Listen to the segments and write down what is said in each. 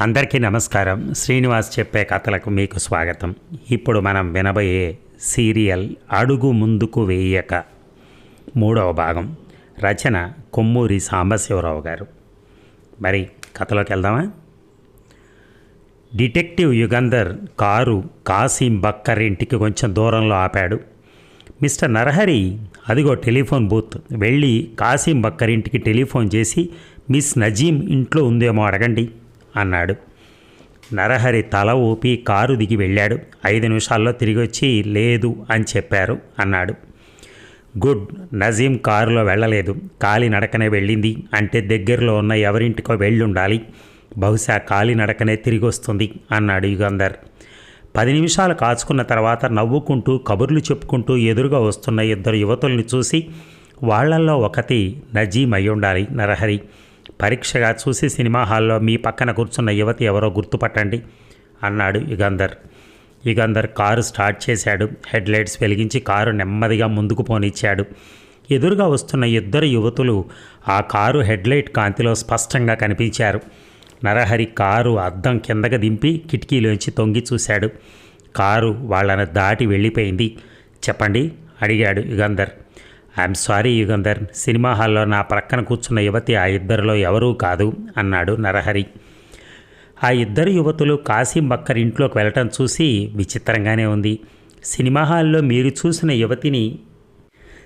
అందరికీ నమస్కారం. శ్రీనివాస్ చెప్పే కథలకు మీకు స్వాగతం. ఇప్పుడు మనం వినబోయే సీరియల్ అడుగు ముందుకు వేయక. మూడవ భాగం. రచన కొమ్మూరి సాంబశివరావు గారు. మరి కథలోకి వెళ్దామా? డిటెక్టివ్ యుగంధర్ కారు కాసిం బక్కర్ ఇంటికి కొంచెం దూరంలో ఆపాడు. మిస్టర్ నరహరి అదిగో టెలిఫోన్ బూత్. వెళ్ళి కాసిం బక్కర్ ఇంటికి టెలిఫోన్ చేసి మిస్ నజీం ఇంట్లో ఉందేమో అడగండి. అన్నాడు. నరహరి తల ఊపి కారు దిగి వెళ్ళాడు. ఐదు నిమిషాల్లో తిరిగి వచ్చి లేదు అని చెప్పారు అన్నాడు. గుడ్ నజీం కారులో వెళ్ళలేదు. కాలి నడకనే వెళ్ళింది. అంటే దగ్గరలో ఉన్న ఎవరింటికో వెళ్ళి ఉండాలి బహుశా కాలి నడకనే తిరిగి వస్తుంది అన్నాడు యుగంధర్. పది నిమిషాలు కాచుకున్న తర్వాత నవ్వుకుంటూ కబుర్లు చెప్పుకుంటూ ఎదురుగా వస్తున్న ఇద్దరు యువతుల్ని చూసి వాళ్ళల్లో ఒకటి నజీం అయి ఉండాలి నరహరి. పరీక్షగా చూసి సినిమా హాల్లో మీ పక్కన కూర్చున్న యువతి ఎవరో గుర్తుపట్టండి అన్నాడు యుగంధర్. యుగంధర్ కారు స్టార్ట్ చేశాడు. హెడ్ లైట్స్ వెలిగించి కారు నెమ్మదిగా ముందుకు పోనిచ్చాడు. ఎదురుగా వస్తున్న ఇద్దరు యువతులు ఆ కారు హెడ్లైట్ కాంతిలో స్పష్టంగా కనిపించారు. నరహరి కారు అద్దం కిందకి దింపి కిటికీలోంచి తొంగి చూశాడు. కారు వాళ్ళని దాటి వెళ్ళిపోయింది. చెప్పండి అడిగాడు Yugandhar. I'm sorry Yugandhar. Cinema హాల్లో నా ప్రక్కన కూర్చున్న యువతి ఆ ఇద్దరిలో ఎవరూ కాదు అన్నాడు నరహరి. ఆ ఇద్దరు యువతులు కాశీం బక్కర్ ఇంట్లోకి వెళ్ళటం చూసి విచిత్రంగానే ఉంది. సినిమా హాల్లో మీరు చూసిన యువతిని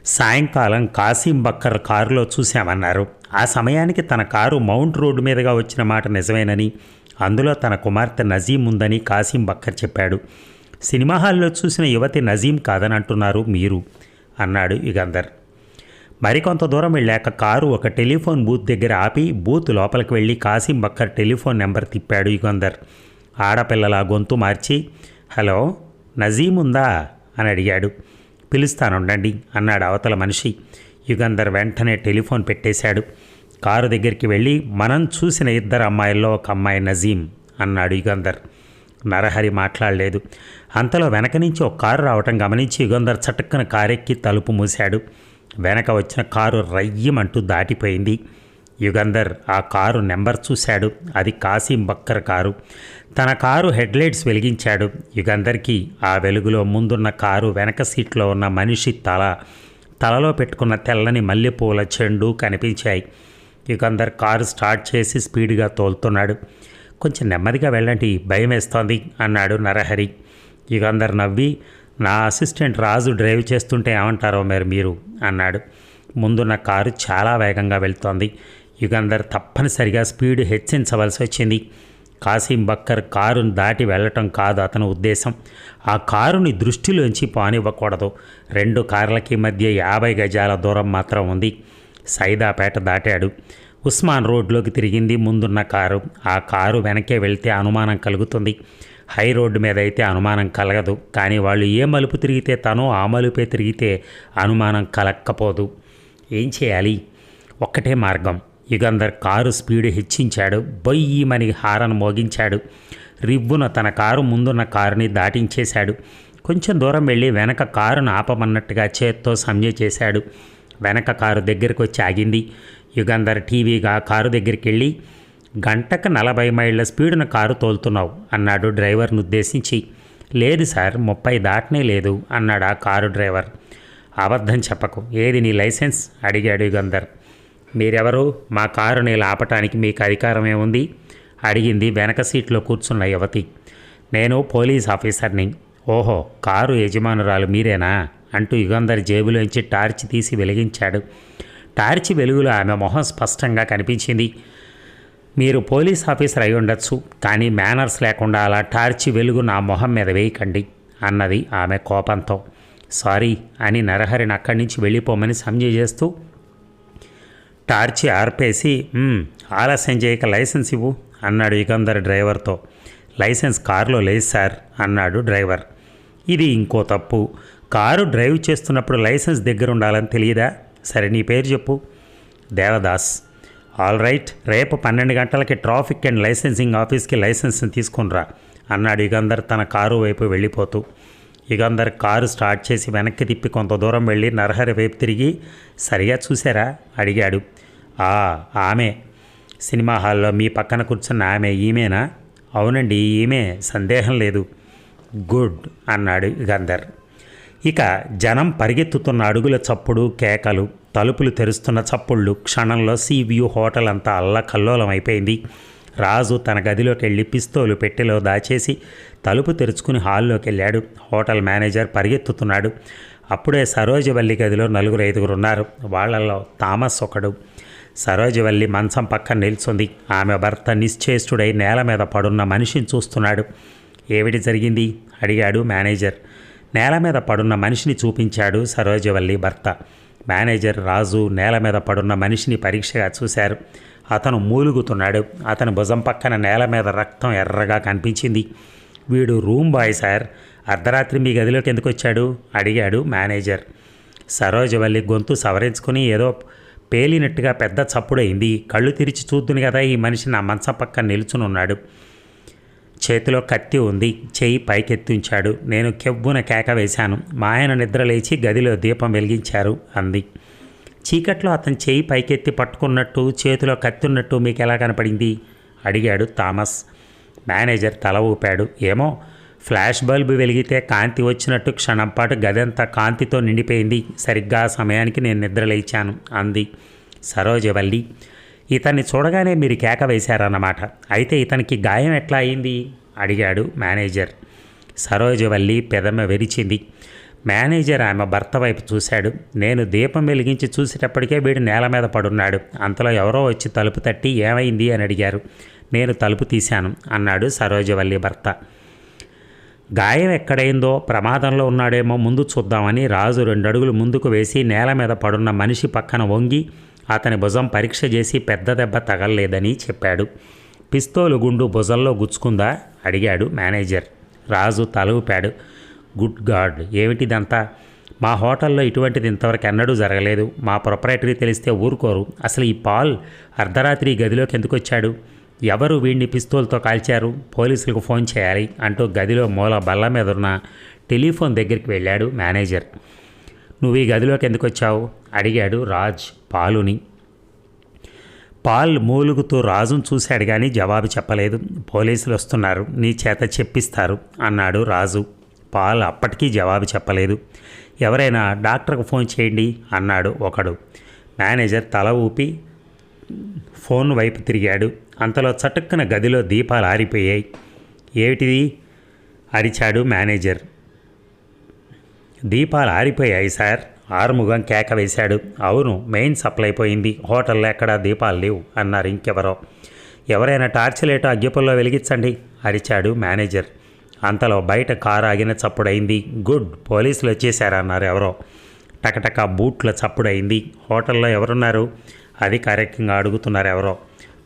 సాయంకాలం కాసిం బక్కర్ కారులో చూశామన్నారు. ఆ సమయానికి తన కారు మౌంట్ రోడ్డు మీదుగా వచ్చిన మాట నిజమేనని అందులో తన కుమార్తె నజీం ఉందని కాసిం బక్కర్ చెప్పాడు. సినిమా హాల్లో చూసిన యువతి నజీం కాదని అంటున్నారు మీరు అన్నాడు యుగంధర్. మరికొంత దూరం వెళ్ళాక కారు ఒక టెలిఫోన్ బూత్ దగ్గర ఆపి బూత్ లోపలికి వెళ్ళి కాసిం బక్కర్ టెలిఫోన్ నెంబర్ తిప్పాడు యుగంధర్. ఆడపిల్లల గొంతు మార్చి హలో నజీం ఉందా? అని అడిగాడు. పిలుస్తానుండండి అన్నాడు అవతల మనిషి. యుగంధర్ వెంటనే టెలిఫోన్ పెట్టేశాడు. కారు దగ్గరికి వెళ్ళి మనం చూసిన ఇద్దరు అమ్మాయిల్లో ఒక అమ్మాయి నజీం అన్నాడు యుగంధర్. నరహరి మాట్లాడలేదు. అంతలో వెనక నుంచి ఒక కారు రావటం గమనించి యుగంధర్ చటుక్కున కారెక్కి తలుపు మూశాడు. వెనక వచ్చిన కారు రయ్యమంటూ దాటిపోయింది. యుగంధర్ ఆ కారు నెంబర్ చూశాడు. అది కాసిం బక్కర్ కారు. తన కారు హెడ్లైట్స్ వెలిగించాడు. యుగంధర్కి ఆ వెలుగులో ముందున్న కారు వెనక సీట్లో ఉన్న మనిషి తల. తలలో పెట్టుకున్న తెల్లని మల్లెపూల చెండు కనిపించాయి. యుగంధర్ కారు స్టార్ట్ చేసి స్పీడ్గా తోలుతున్నాడు. కొంచెం నెమ్మదిగా వెళ్ళండి భయం వేస్తోంది అన్నాడు నరహరి. యుగంధర్ నవ్వి నా అసిస్టెంట్ రాజు డ్రైవ్ చేస్తుంటే ఏమంటారో మరి మీరు? అన్నాడు. ముందున్న కారు చాలా వేగంగా వెళ్తోంది. యుగంధర్ తప్పనిసరిగా స్పీడ్ హెచ్చించవలసి వచ్చింది. కాసిం బక్కర్ కారును దాటి వెళ్ళటం కాదు అతని ఉద్దేశం. ఆ కారుని దృష్టిలోంచి పానివ్వకూడదు. రెండు కార్లకి మధ్య యాభై గజాల దూరం మాత్రం ఉంది. సైదాపేట దాటాడు. ఉస్మాన్ రోడ్లోకి తిరిగింది ముందున్న కారు. ఆ కారు వెనకే వెళ్తే అనుమానం కలుగుతుంది. హై రోడ్డు మీద అయితే అనుమానం కలగదు. కానీ వాళ్ళు ఏ మలుపు తిరిగితే తను ఆ మలుపే తిరిగితే అనుమానం కలక్కపోదు. ఏం చేయాలి? ఒక్కటే మార్గం. యుగంధర్ కారు స్పీడ్ హెచ్చించాడు. బొయ్యమని హారన్ మోగించాడు. రివ్వున తన కారు ముందున్న కారుని దాటించేశాడు. కొంచెం దూరం వెళ్ళి వెనక కారును ఆపమన్నట్టుగా చేత్తో సంజ్ఞ చేశాడు. వెనక కారు దగ్గరికి వచ్చి ఆగింది. యుగంధర్ టీవీగా కారు దగ్గరికి వెళ్ళి గంటకు నలభై మైళ్ళ స్పీడున కారు తోలుతున్నావు అన్నాడు డ్రైవర్ను ఉద్దేశించి. లేదు సార్ ముప్పై దాటనే లేదు అన్నాడు ఆ కారు డ్రైవర్. అబద్ధం చెప్పకు ఏది నీ లైసెన్స్? అడిగాడు యుగంధర్. మీరెవరు? మా కారుని ఆపటానికి మీకు అధికారం ఏముంది? అడిగింది వెనక సీట్లో కూర్చున్న యువతి. నేను పోలీస్ ఆఫీసర్ని. ఓహో కారు యజమానురాలు మీరేనా? అంటూ యుగంధర్ జేబులోంచి టార్చ్ తీసి వెలిగించాడు. టార్చ్ వెలుగులో ఆమె మొహం స్పష్టంగా కనిపించింది. మీరు పోలీస్ ఆఫీసర్ అయి ఉండొచ్చు కానీ మేనర్స్ లేకుండా అలా టార్చి వెలుగు నా మొహం మీద వేయకండి అన్నది ఆమె కోపంతో. సారీ అని నరహరిని అక్కడి నుంచి వెళ్ళిపోమని సంజయ్ చేస్తూ టార్చి ఆర్పేసి ఆలస్యం చేయక లైసెన్స్ ఇవ్వు అన్నాడు యుగంధర్ డ్రైవర్తో. లైసెన్స్ కారులో లేదు సార్ అన్నాడు డ్రైవర్. ఇది ఇంకో తప్పు. కారు డ్రైవ్ చేస్తున్నప్పుడు లైసెన్స్ దగ్గర ఉండాలని తెలియదా? సరే నీ పేరు చెప్పు. దేవదాస్. ఆల్ రైట్ రేపు పన్నెండు గంటలకి ట్రాఫిక్ అండ్ లైసెన్సింగ్ ఆఫీస్కి లైసెన్స్ని తీసుకునిరా అన్నాడు యుగంధర్ తన కారు వైపు వెళ్ళిపోతూ. యుగంధర్ కారు స్టార్ట్ చేసి వెనక్కి తిప్పి కొంత దూరం వెళ్ళి నరహరి వైపు తిరిగి సరిగా చూసారా? అడిగాడు. ఆ ఆమె. సినిమా హాల్లో మీ పక్కన కూర్చున్న ఆమె ఈమెనా? అవునండి ఈమె సందేహం లేదు. గుడ్ అన్నాడు యుగంధర్ ఇక జనం పరిగెత్తుతున్న అడుగుల చప్పుడు కేకలు. తలుపులు తెరుస్తున్న చప్పుళ్ళు క్షణంలో సీ వ్యూ హోటల్ అంతా అల్లకల్లోలం అయిపోయింది రాజు తన గదిలోకి వెళ్ళి పిస్తోలు పెట్టెలో దాచేసి తలుపు తెరుచుకుని హాల్లోకి వెళ్ళాడు హోటల్ మేనేజర్ పరిగెత్తుతున్నాడు. అప్పుడే సరోజవల్లి గదిలో నలుగురు ఐదుగురు ఉన్నారు. వాళ్ళల్లో థామస్ ఒకడు. సరోజవల్లి మంచం పక్కన నిల్చుంది. ఆమె భర్త నిశ్చేష్టుడై నేల మీద పడున్న మనిషిని చూస్తున్నాడు. ఏమిటి జరిగింది? అడిగాడు మేనేజర్. నేల మీద పడున్న మనిషిని చూపించాడు సరోజవల్లి భర్త. మేనేజర్ రాజు నేల మీద పడున్న మనిషిని పరీక్షగా చూశారు. అతను మూలుగుతున్నాడు. అతని భుజం పక్కన నేల మీద రక్తం ఎర్రగా కనిపించింది. వీడు రూమ్ బాయ్ సార్. అర్ధరాత్రి మీ గదిలోకి ఎందుకు వచ్చాడు? అడిగాడు మేనేజర్. సరోజవల్లి గొంతు సవరించుకుని ఏదో పేలినట్టుగా పెద్ద చప్పుడైంది కళ్ళు తెరిచి చూద్దును కదా ఈ మనిషి నా మంచం పక్కన నిల్చుని ఉన్నాడు చేతిలో కత్తి ఉంది. చేయి పైకెత్తించాడు. నేను కెవ్వున కేక వేశాను. మా ఆయన నిద్ర లేచి గదిలో దీపం వెలిగించారు అంది. చీకట్లో అతని చేయి పైకెత్తి పట్టుకున్నట్టు చేతిలో కత్తి ఉన్నట్టు మీకు ఎలా కనపడింది? అడిగాడు థామస్. మేనేజర్ తల ఊపాడు. ఏమో ఫ్లాష్ బల్బు వెలిగితే కాంతి వచ్చినట్టు క్షణంపాటు గదంతా కాంతితో నిండిపోయింది. సరిగ్గా సమయానికి నేను నిద్ర లేచాను అంది సరోజవల్లి. ఇతన్ని చూడగానే మీరు కేక వేశారన్నమాట. అయితే ఇతనికి గాయం ఎట్లా అయింది? అడిగాడు మేనేజర్. సరోజవల్లి పెదమ వెరిచింది. మేనేజర్ ఆమె భర్త వైపు చూశాడు. నేను దీపం వెలిగించి చూసేటప్పటికే వీడు నేల మీద పడున్నాడు. అంతలో ఎవరో వచ్చి తలుపు తట్టి ఏమైంది అని అడిగారు. నేను తలుపు తీశాను అన్నాడు సరోజవల్లి భర్త. గాయం ఎక్కడైందో ప్రమాదంలో ఉన్నాడేమో ముందు చూద్దామని రాజు రెండు అడుగులు ముందుకు వేసి నేల మీద పడున్న మనిషి పక్కన వంగి అతని భుజం పరీక్ష చేసి పెద్ద దెబ్బ తగలలేదని చెప్పాడు. పిస్తోలు గుండు భుజంలో గుచ్చుకుందా? అడిగాడు మేనేజర్. రాజు తలవుపాడు గుడ్ గాడ్ ఏమిటిదంతా? మా హోటల్లో ఇటువంటిది ఇంతవరకు ఎన్నడూ జరగలేదు. మా ప్రొపరేటరీ తెలిస్తే ఊరుకోరు. అసలు ఈ పాల్ అర్ధరాత్రి గదిలోకి ఎందుకు వచ్చాడు? ఎవరు వీడిని పిస్తోల్తో కాల్చారు? పోలీసులకు ఫోన్ చేయాలి అంటూ గదిలో మూల బల్ల మీద ఉన్న టెలిఫోన్ దగ్గరికి వెళ్ళాడు మేనేజర్. నువ్వు ఈ గదిలోకి ఎందుకు వచ్చావు? అడిగాడు రాజ్ పాలుని. పాల్ మూలుగుతూ రాజును చూశాడు కానీ జవాబు చెప్పలేదు. పోలీసులు వస్తున్నారు. నీ చేత చెప్పిస్తారు అన్నాడు రాజు. పాల్ అప్పటికీ జవాబు చెప్పలేదు. ఎవరైనా డాక్టర్కు ఫోన్ చేయండి అన్నాడు ఒకడు. మేనేజర్ తల ఊపి ఫోన్ వైపు తిరిగాడు. అంతలో చటుక్కున గదిలో దీపాలు ఆరిపోయాయి. ఏమిటిది? అరిచాడు మేనేజర్. దీపాలు ఆరిపోయాయి సార్. ఆరుముఖం కేక వేశాడు. అవును మెయిన్ సప్లై పోయింది. హోటల్లో ఎక్కడా దీపాలు లేవు అన్నారు ఇంకెవరో. ఎవరైనా టార్చ్ లైట్ అగ్గిపుల్లో వెలిగించండి అరిచాడు మేనేజర్. అంతలో బయట కారు ఆగిన చప్పుడైంది. గుడ్ పోలీసులు వచ్చేసారన్నారు ఎవరో. టకటక బూట్ల చప్పుడైంది. హోటల్లో ఎవరున్నారు? అధికారికంగా అడుగుతున్నారు ఎవరో.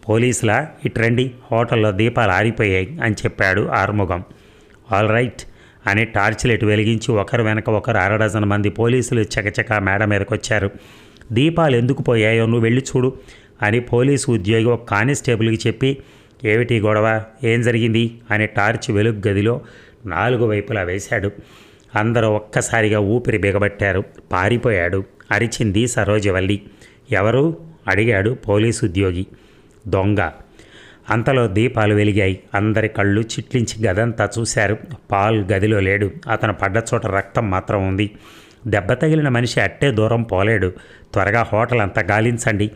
పోలీసులా? ఇట్రండి హోటల్లో దీపాలు ఆరిపోయాయి అని చెప్పాడు ఆరుముఖం. ఆల్ రైట్ అని టార్చ్ లైట్ వెలిగించి ఒకరు వెనక ఒకరు అరడజన మంది పోలీసులు చకచక మేడ మీదకొచ్చారు. దీపాలు ఎందుకు పోయాయో నువ్వు వెళ్ళి చూడు అని పోలీసు ఉద్యోగి ఒక కానిస్టేబుల్కి చెప్పి ఏమిటి గొడవ? ఏం జరిగింది? అని టార్చ్ వెలుగు గదిలో నాలుగు వైపులా వేశాడు. అందరూ ఒక్కసారిగా ఊపిరి బిగబట్టారు. పారిపోయాడు. అరిచింది సరోజవల్లి. ఎవరు? అడిగాడు పోలీసు ఉద్యోగి. దొంగ. అంతలో దీపాలు వెలిగాయి. అందరి కళ్ళు చిట్లించి గదంతా చూశారు. పాల్ గదిలో లేడు. అతను పడ్డ చోట రక్తం మాత్రం ఉంది. దెబ్బ తగిలిన మనిషి అట్టే దూరం పోలేడు. త్వరగా హోటల్ అంతా గాలించండి.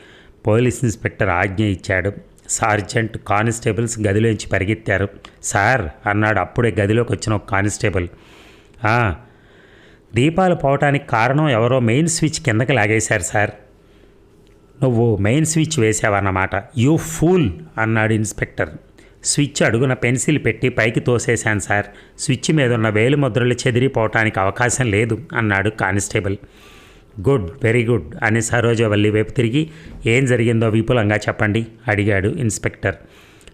పోలీస్ ఇన్స్పెక్టర్ ఆజ్ఞ ఇచ్చాడు. సార్జెంట్ కానిస్టేబుల్స్ గదిలోంచి పరిగెత్తారు. సార్ అన్నాడు అప్పుడే గదిలోకి వచ్చిన ఒక కానిస్టేబుల్. దీపాలు పోవటానికి కారణం ఎవరో మెయిన్ స్విచ్ కిందకి లాగేశారు సార్. నువ్వు మెయిన్ స్విచ్ వేసావన్నమాట. యూ ఫూల్ అన్నాడు ఇన్స్పెక్టర్. స్విచ్ అడుగున పెన్సిల్ పెట్టి పైకి తోసేశాను సార్. స్విచ్ మీద ఉన్న వేలు ముద్రలు చెదిరిపోవటానికి అవకాశం లేదు అన్నాడు కానిస్టేబుల్. గుడ్ వెరీ గుడ్ అని సరోజవల్లి వైపు తిరిగి ఏం జరిగిందో విపులంగా చెప్పండి అడిగాడు ఇన్స్పెక్టర్.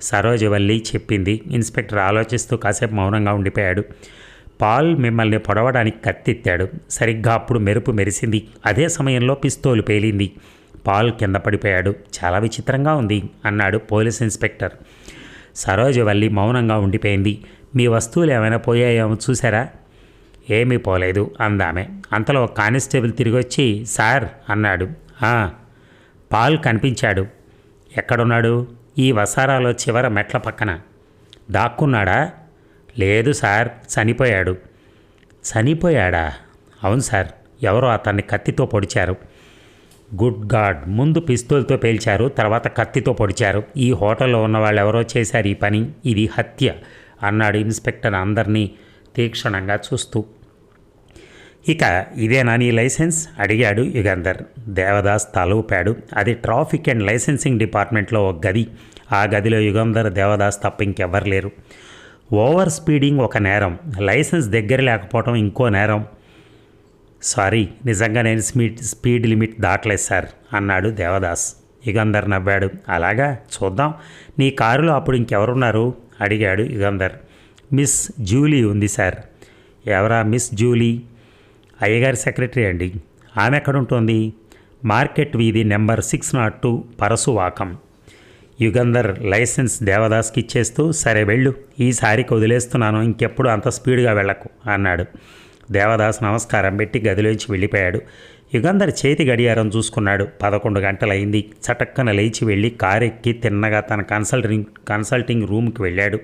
సరోజవల్లి చెప్పింది. ఇన్స్పెక్టర్ ఆలోచిస్తూ కాసేపు మౌనంగా ఉండిపోయాడు. పాల్ మిమ్మల్ని పొడవడానికి కత్తెత్తాడు. సరిగ్గా అప్పుడు మెరుపు మెరిసింది. అదే సమయంలో పిస్తోలు పేలింది. పాల్ కింద పడిపోయాడు. చాలా విచిత్రంగా ఉంది అన్నాడు పోలీస్ ఇన్స్పెక్టర్. సరోజవల్లి మౌనంగా ఉండిపోయింది. మీ వస్తువులు ఏమైనా పోయాయేమో చూసారా? ఏమీ పోలేదు అందామె. అంతలో కానిస్టేబుల్ తిరిగి వచ్చి సార్ అన్నాడు. పాల్ కనిపించాడు. ఎక్కడున్నాడు? ఈ వసారాలో చివర మెట్ల పక్కన. దాక్కున్నాడా? లేదు సార్ చనిపోయాడు. చనిపోయాడా? అవును సార్ ఎవరో అతన్ని కత్తితో పొడిచారు. Good God. ముందు పిస్తోల్తో పేల్చారు తర్వాత కత్తితో పొడిచారు. ఈ హోటల్లో ఉన్న వాళ్ళు ఎవరో చేశారు ఈ పని? ఇది హత్య అన్నాడు ఇన్స్పెక్టర్ అందరినీ తీక్షణంగా చూస్తూ. ఇక ఇదేనా నీ లైసెన్స్? అడిగాడు యుగంధర్. దేవదాస్ తల ఊపాడు. అది ట్రాఫిక్ అండ్ లైసెన్సింగ్ డిపార్ట్మెంట్లో ఒక గది. ఆ గదిలో యుగంధర్ దేవదాస్ తప్ప ఇంకెవ్వరు లేరు. ఓవర్ స్పీడింగ్ ఒక నేరం. లైసెన్స్ దగ్గర లేకపోవడం ఇంకో నేరం. సారీ నిజంగా నేను స్పీడ్ స్పీడ్ లిమిట్ దాటలేదు సార్ అన్నాడు దేవదాస్. యుగంధర్ నవ్వాడు. అలాగా? చూద్దాం. నీ కారులో అప్పుడు ఇంకెవరున్నారు? అడిగాడు యుగంధర్. మిస్ జూలీ ఉంది సార్. ఎవరా మిస్ జూలీ? అయ్యగారి సెక్రటరీ అండి. ఆమె ఎక్కడుంటుంది? మార్కెట్ వీధి number six not two Purasawalkam Yugandhar license దేవదాస్కి ఇచ్చేస్తూ సరే వెళ్ళు ఈసారికి వదిలేస్తున్నాను ఇంకెప్పుడు అంత స్పీడ్గా వెళ్ళకు అన్నాడు. దేవదాస్ నమస్కారం పెట్టి గదిలోంచి వెళ్ళిపోయాడు. యుగంధర్ చేతి గడియారం చూసుకున్నాడు. పదకొండు గంటలైంది. చటక్కన లేచి వెళ్ళి కారెక్కి తిన్నగా తన కన్సల్టింగ్ కన్సల్టింగ్ రూమ్కి వెళ్ళాడు.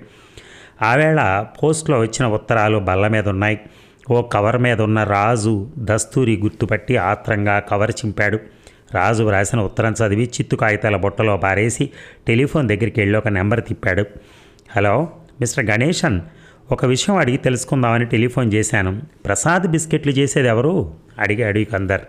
ఆవేళ పోస్ట్లో వచ్చిన ఉత్తరాలు బల్ల మీద ఉన్నాయి ఓ కవర్ మీద ఉన్న రాజు దస్తూరి గుర్తుపట్టి ఆత్రంగా కవర్ చింపాడు. రాజు వ్రాసిన ఉత్తరం చదివి చిత్తు కాగితాల బుట్టలో పారేసి టెలిఫోన్ దగ్గరికి వెళ్ళి ఒక నెంబర్ తిప్పాడు. హలో మిస్టర్ గణేశన్ ఒక విషయం అడిగి తెలుసుకుందామని టెలిఫోన్ చేశాను. ప్రసాద్ బిస్కెట్లు చేసేది ఎవరు? అడిగాడు కందర్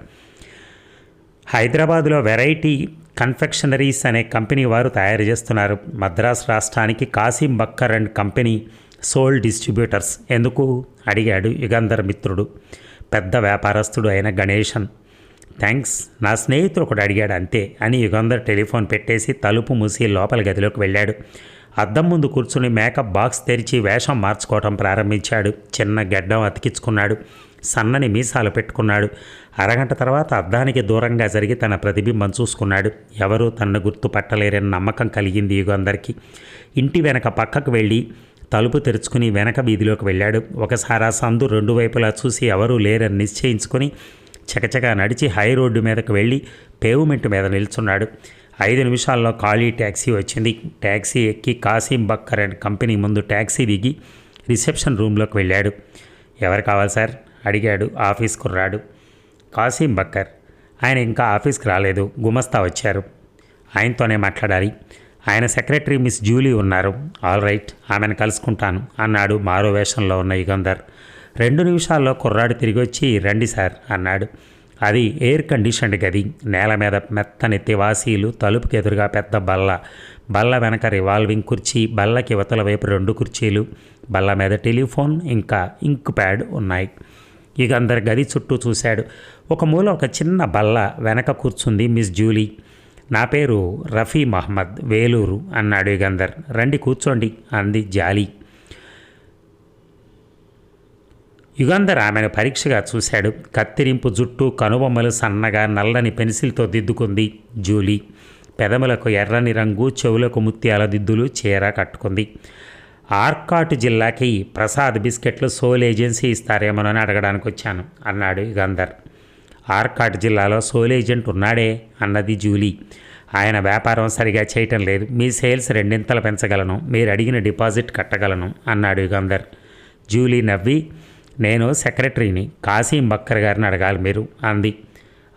హైదరాబాదులో వెరైటీ కన్ఫెక్షనరీస్ అనే కంపెనీ వారు తయారు చేస్తున్నారు. మద్రాస్ రాష్ట్రానికి Kasim Bakkar and company sole distributors. ఎందుకు? అడిగాడు యుగంధర్ మిత్రుడు. పెద్ద వ్యాపారస్తుడు అయిన గణేశన్. థ్యాంక్స్ నా స్నేహితుడు ఒకడు అడిగాడు అంతే అని యుగంధర్ టెలిఫోన్ పెట్టేసి తలుపు మూసి లోపల గదిలోకి వెళ్ళాడు. అద్దం ముందు కూర్చుని మేకప్ బాక్స్ తెరిచి వేషం మార్చుకోవటం ప్రారంభించాడు. చిన్న గడ్డం అతికించుకున్నాడు. సన్నని మీసాలు పెట్టుకున్నాడు. అరగంట తర్వాత అద్దానికి దూరంగా జరిగి తన ప్రతిబింబం చూసుకున్నాడు. ఎవరూ తనను గుర్తుపట్టలేరని నమ్మకం కలిగింది అందరికీ. ఇంటి వెనక పక్కకు వెళ్ళి తలుపు తెరుచుకుని వెనక వీధిలోకి వెళ్ళాడు. ఒకసారి ఆ సందు రెండు వైపులా చూసి ఎవరూ లేరని నిశ్చయించుకొని చకచక నడిచి హై రోడ్డు మీదకు వెళ్ళి పేవ్మెంట్ మీద నిల్చున్నాడు. ఐదు నిమిషాల్లో ఖాళీ ట్యాక్సీ వచ్చింది. ట్యాక్సీ ఎక్కి కాసిం బక్కర్ అండ్ కంపెనీ ముందు ట్యాక్సీ దిగి రిసెప్షన్ రూమ్లోకి వెళ్ళాడు. ఎవరు కావాలి సార్? అడిగాడు ఆఫీస్ కుర్రాడు. కాసిం బక్కర్. ఆయన ఇంకా ఆఫీస్కి రాలేదు. గుమస్తా వచ్చారు. ఆయనతోనే మాట్లాడాలి. ఆయన సెక్రటరీ మిస్ జూలీ ఉన్నారు. ఆల్ రైట్ ఆమెను కలుసుకుంటాను అన్నాడు మారో వేషంలో ఉన్న యుగంధర్. రెండు నిమిషాల్లో కుర్రాడు తిరిగి వచ్చి రండి సార్ అన్నాడు. అది ఎయిర్ కండిషన్డ్ గది. నేల మీద మెత్తని తివాసీలు తలుపుకి ఎదురుగా పెద్ద బల్ల. బల్ల వెనక రివాల్వింగ్ కుర్చీ బల్లకి ఇవతల వైపు రెండు కుర్చీలు బల్ల మీద టెలిఫోన్ ఇంకా ఇంక్ ప్యాడ్ ఉన్నాయి. ఇక అందరి గది చుట్టూ చూశాడు. ఒక మూల ఒక చిన్న బల్ల వెనక కూర్చుంది మిస్ జూలీ నా పేరు రఫీ మహమ్మద్ వేలూరు అన్నాడు యుగంధర్ రండి కూర్చోండి అంది జాలి. యుగంధర్ ఆమెను పరీక్షగా చూశాడు. కత్తిరింపు జుట్టు కనుబొమ్మలు సన్నగా నల్లని పెన్సిల్తో దిద్దుకుంది జూలీ. పెదములకు ఎర్రని రంగు చెవులకు ముత్యాల దిద్దులు చీర కట్టుకుంది. ఆర్కాట్ జిల్లాకి ప్రసాద్ బిస్కెట్లు సోల్ ఏజెన్సీ ఇస్తారేమోనని అడగడానికి వచ్చాను అన్నాడు యుగంధర్. ఆర్కాట్ జిల్లాలో సోల్ ఏజెంట్ ఉన్నాడే అన్నది జూలీ. ఆయన వ్యాపారం సరిగా చేయటం లేదు. మీ సేల్స్ రెండింతలు పెంచగలను మీరు అడిగిన డిపాజిట్ కట్టగలను అన్నాడు యుగంధర్. జూలీ నవ్వి నేను సెక్రటరీని కాశీ బక్కర్ గారిని అడగాలి మీరు అంది.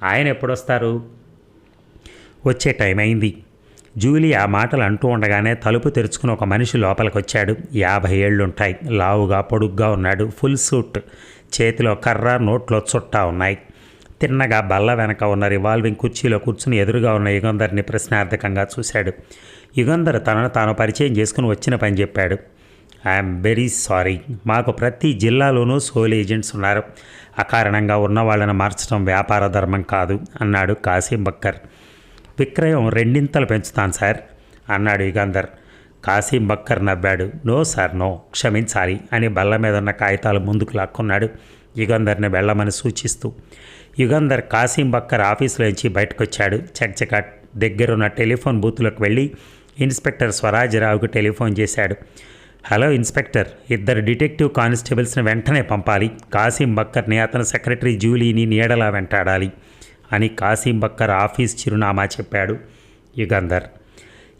ఆయన ఎప్పుడొస్తారు? వచ్చే టైం అయింది. జూలీ ఆ మాటలు అంటూ ఉండగానే తలుపు తెరుచుకుని ఒక మనిషి లోపలికి వచ్చాడు యాభై ఏళ్ళుంటాయి. లావుగా పొడుగ్గా ఉన్నాడు. Full suit. చేతిలో కర్ర నోట్లో చుట్టా ఉన్నాయి. తిన్నగా బల్ల వెనక ఉన్న రివాల్వింగ్ కుర్చీలో కూర్చుని ఎదురుగా ఉన్న యుగంధర్ని ప్రశ్నార్థకంగా చూశాడు. యుగంధర్ తనను తాను పరిచయం చేసుకుని వచ్చిన పని చెప్పాడు. I'm very sorry. మాకు ప్రతి జిల్లాలోనూ సోల్ ఏజెంట్స్ ఉన్నారు. అకారణంగా ఉన్న వాళ్ళని మార్చడం వ్యాపార ధర్మం కాదు అన్నాడు కాసిం బక్కర్ విక్రయం రెండింతలు పెంచుతాను సార్ అన్నాడు యుగంధర్. కాసిం బక్కర్ నవ్వాడు. నో సార్ నో క్షమించాలి అని బల్ల మీద ఉన్న కాగితాలు ముందుకు లాక్కున్నాడు యుగంధర్ని వెళ్ళమని సూచిస్తూ. యుగంధర్ కాసిం బక్కర్ ఆఫీసులోంచి బయటకొచ్చాడు. చకచక దగ్గరున్న టెలిఫోన్ బూత్లోకి వెళ్ళి ఇన్స్పెక్టర్ స్వరాజరావుకు టెలిఫోన్ చేశాడు. Hello inspector. ఇద్దరు డిటెక్టివ్ కానిస్టేబుల్స్ని వెంటనే పంపాలి. కాసిం బక్కర్ని అతని సెక్రటరీ జూలీని నీడలా వెంటాడాలి అని కాసిం బక్కర్ ఆఫీస్ చిరునామా చెప్పాడు యుగంధర్.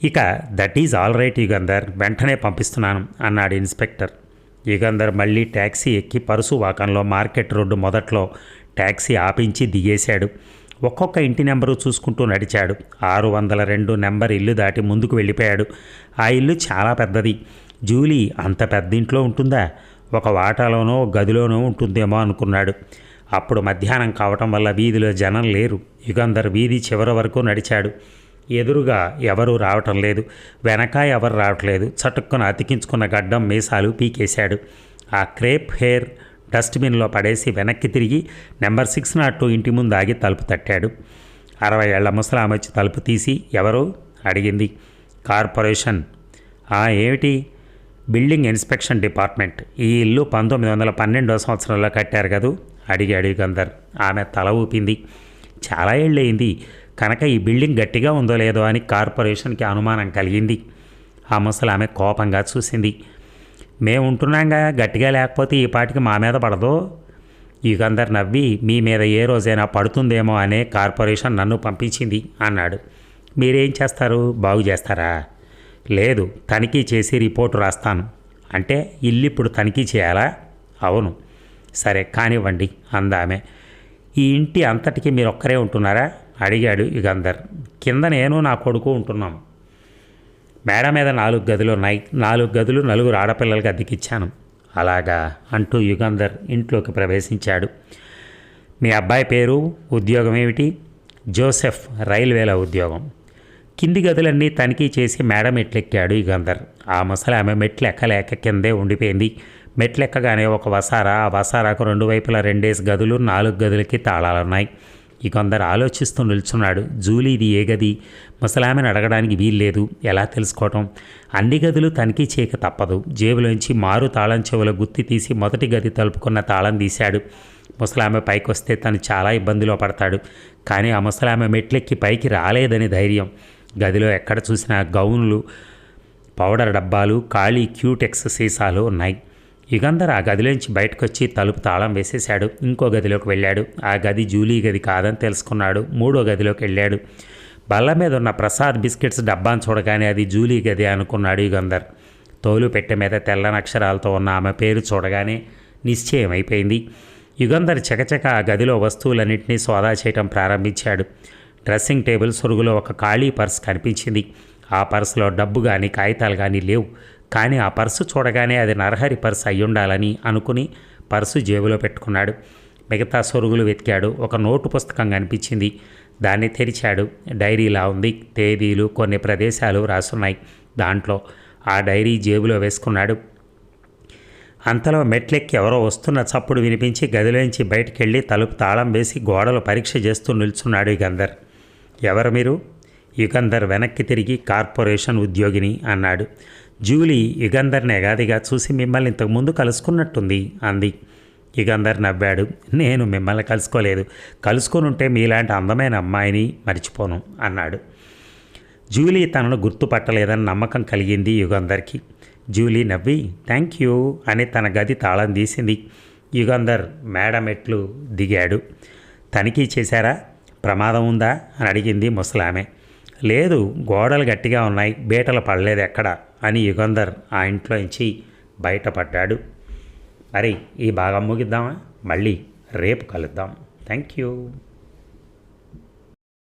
ఇక that is all right Yugandhar వెంటనే పంపిస్తున్నాను అన్నాడు ఇన్స్పెక్టర్. యుగంధర్ మళ్ళీ ట్యాక్సీ ఎక్కి పరుసు వాకంలో మార్కెట్ రోడ్డు మొదట్లో ట్యాక్సీ ఆపించి దిగేశాడు. ఒక్కొక్క ఇంటి నెంబరు చూసుకుంటూ నడిచాడు. ఆరు వందల రెండు నెంబర్ ఇల్లు దాటి ముందుకు వెళ్ళిపోయాడు. ఆ ఇల్లు చాలా పెద్దది. జూలీ అంత పెద్ద ఇంట్లో ఉంటుందా? ఒక వాటాలోనో గదిలోనో ఉంటుందేమో అనుకున్నాడు. అప్పుడు మధ్యాహ్నం కావటం వల్ల వీధిలో జనం లేరు. యుగంధర్ వీధి చివరి వరకు నడిచాడు. ఎదురుగా ఎవరూ రావటం లేదు. వెనక ఎవరు రావట్లేదు. చటుక్కున అతికించుకున్న గడ్డం మీసాలు పీకేశాడు. ఆ క్రేప్ హెయిర్ డస్ట్బిన్లో పడేసి వెనక్కి తిరిగి నెంబర్ సిక్స్ నాట్ టూ ఇంటి ముందు ఆగి తలుపు తట్టాడు. అరవై ఏళ్ళ ముసలామెచ్చి తలుపు తీసి ఎవరు? అడిగింది. కార్పొరేషన్. ఏమిటి? Building inspection department. ఈ ఇల్లు పంతొమ్మిది వందల పన్నెండో సంవత్సరంలో కట్టారు కదూ? అడిగాడు యుగంధర్ ఆమె తల ఊపింది. చాలా ఏళ్ళయింది. కనుక ఈ బిల్డింగ్ గట్టిగా ఉందో లేదో అని కార్పొరేషన్కి అనుమానం కలిగింది. ఆ ముసలామె కోపంగా చూసింది. మేము ఉంటున్నాంగా? గట్టిగా లేకపోతే ఈ పాటికి మా మీద పడదో? యుగంధర్ నవ్వి మీ మీద ఏ రోజైనా పడుతుందేమో అనే కార్పొరేషన్ నన్ను పంపించింది అన్నాడు. మీరేం చేస్తారు? బాగు చేస్తారా? లేదు తనిఖీ చేసి రిపోర్టు రాస్తాను. అంటే ఇల్లు ఇప్పుడు తనిఖీ చేయాలా? అవును. సరే కానివ్వండి అందామే. ఈ ఇంటి అంతటికి మీరు ఒక్కరే ఉంటున్నారా? అడిగాడు యుగంధర్. కింద నేను నా కొడుకు ఉంటున్నాం. మేడ మీద నాలుగు గదులు ఉన్నాయి. నాలుగు గదులు నలుగురు ఆడపిల్లలకి అద్దెకిచ్చాను. అలాగా అంటూ యుగంధర్ ఇంట్లోకి ప్రవేశించాడు. మీ అబ్బాయి పేరు ఉద్యోగం ఏమిటి? జోసెఫ్ రైల్వేల ఉద్యోగం. కింది గదులన్నీ తనిఖీ చేసి మేడ మెట్లెక్కాడు యుగంధర్ ఆ ముసలి ఆమె మెట్లు ఎక్కలేక కిందే ఉండిపోయింది. మెట్లెక్కగానే ఒక వసారా ఆ వసారాకు రెండు వైపులా రెండేసి గదులు నాలుగు గదులకి తాళాలున్నాయి. యుగంధర్ ఆలోచిస్తూ నిల్చున్నాడు. జూలీది ఏ గది? ముసలామెను అడగడానికి వీల్లేదు. ఎలా తెలుసుకోవటం? అన్ని గదులు తనిఖీ చేయక తప్పదు. జేబులోంచి మారు తాళం చెవుల గుత్తి తీసి మొదటి గది తలుపుకున్న తాళం తీశాడు. ముసలామె పైకి వస్తే తను చాలా ఇబ్బందిలో పడతాడు. కానీ ఆ ముసలామె మెట్లెక్కి పైకి రాలేదని ధైర్యం. గదిలో ఎక్కడ చూసినా గౌన్లు పౌడర్ డబ్బాలు ఖాళీ క్యూటెక్స్ సీసాలు ఉన్నాయి. యుగంధర్ ఆ గదిలోంచి బయటకు వచ్చి తలుపు తాళం వేసేశాడు. ఇంకో గదిలోకి వెళ్ళాడు. ఆ గది జూలీ గది కాదని తెలుసుకున్నాడు. మూడో గదిలోకి వెళ్ళాడు. బల్ల మీద ఉన్న ప్రసాద్ బిస్కెట్స్ డబ్బాను చూడగానే అది జూలీ గది అనుకున్నాడు యుగంధర్. తోలు పెట్టె మీద తెల్లని అక్షరాలతో ఉన్న ఆమె పేరు చూడగానే నిశ్చయం అయిపోయింది యుగంధర్ చకచక ఆ గదిలో వస్తువులన్నింటినీ సోదా చేయటం ప్రారంభించాడు. డ్రెస్సింగ్ టేబుల్ సొరుగులో ఒక ఖాళీ పర్స్ కనిపించింది. ఆ పర్సులో డబ్బు కానీ కాగితాలు కానీ లేవు. కానీ ఆ పర్సు చూడగానే అది నరహరి పర్సు అయ్యుండాలని అనుకుని పర్సు జేబులో పెట్టుకున్నాడు. మిగతా సొరుగులు వెతికాడు. ఒక నోటు పుస్తకం కనిపించింది. దాన్ని తెరిచాడు. డైరీలా ఉంది. తేదీలు కొన్ని ప్రదేశాలు రాసున్నాయి దాంట్లో. ఆ డైరీ జేబులో వేసుకున్నాడు. అంతలో మెట్లెక్కి ఎవరో వస్తున్న చప్పుడు వినిపించి గదిలోంచి బయటికెళ్ళి తలుపు తాళం వేసి గోడలు పరీక్ష చేస్తూ నిల్చున్నాడు యుగంధర్ ఎవరు మీరు? యుగంధర్ వెనక్కి తిరిగి కార్పొరేషన్ ఉద్యోగిని అన్నాడు. జూలీ యుగంధర్ని ఎగాదిగా చూసి మిమ్మల్ని ఇంతకుముందు కలుసుకున్నట్టుంది అంది. యుగంధర్ నవ్వాడు. నేను మిమ్మల్ని కలుసుకోలేదు. కలుసుకొని ఉంటే మీలాంటి అందమైన అమ్మాయిని మర్చిపోను అన్నాడు. జూలీ తనను గుర్తుపట్టలేదని నమ్మకం కలిగింది యుగంధర్కి. జూలీ నవ్వి థ్యాంక్ యూ అని తన గది తాళం తీసింది. యుగంధర్ మేడమెట్లు దిగాడు. తనిఖీ చేశారా? ప్రమాదం ఉందా? అని అడిగింది ముసలామె. లేదు గోడలు గట్టిగా ఉన్నాయి బీటలు పడలేదు ఎక్కడ? అని యుగంధర్ ఆ ఇంట్లోంచి బయటపడ్డాడు. మరి ఈ భాగం ముగిద్దామా? మళ్ళీ రేపు కలుద్దాం. Thank you